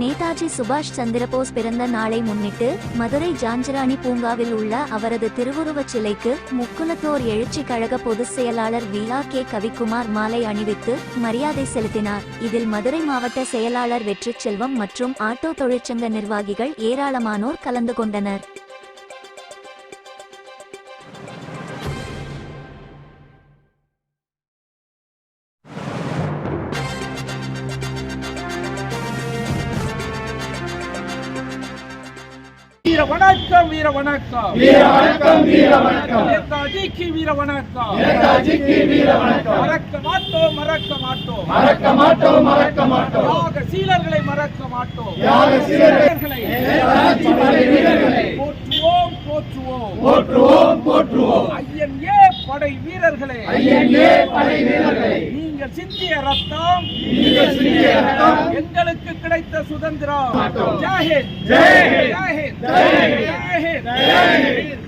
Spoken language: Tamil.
நேதாஜி சுபாஷ் சந்திரபோஸ் பிறந்த நாளை முன்னிட்டு மதுரை ஜான்ஜிராணி பூங்காவில் உள்ள அவரது திருவுருவச் சிலைக்கு முக்குலத்தோர் எழுச்சி கழக பொதுச் செயலாளர் வி ஆர் கே கவிக்குமார் மாலை அணிவித்து மரியாதை செலுத்தினார். இதில் மதுரை மாவட்ட செயலாளர் வெற்றிச் செல்வம் மற்றும் ஆட்டோ தொழிற்சங்க நிர்வாகிகள் ஏராளமானோர் கலந்து கொண்டனர். வீர வணக்கம் வீர வணக்கம் வீர வணக்கம் வீர வணக்கம் நேதாஜிக்கு வீர வணக்கம் நேதாஜிக்கு வீர வணக்கம் மறக்க மாட்டோம் மறக்க மாட்டோம். மறக்க மாட்டோம் மறக்க மாட்டோம். யாக சீலர்களை மறக்க மாட்டோம். யாக சீலர்களை, நேதாஜி போற்றுவோம் போற்றுவோம். போற்றுவோம் ஐஎன்ஏ படை வீரர்களே. ஐஎன்ஏ படை வீரர்களை. நீங்கள் சிந்திய ரத்தம். நீங்கள் சிந்திய ரத்தம். எங்களுக்கு கிடைத்த சுதந்திரம். மாட்டோம். ஜாஹித் ஜெய் ஹிந்த். ஜெய் ஹிந்த். ஜெய் ஹிந்த்.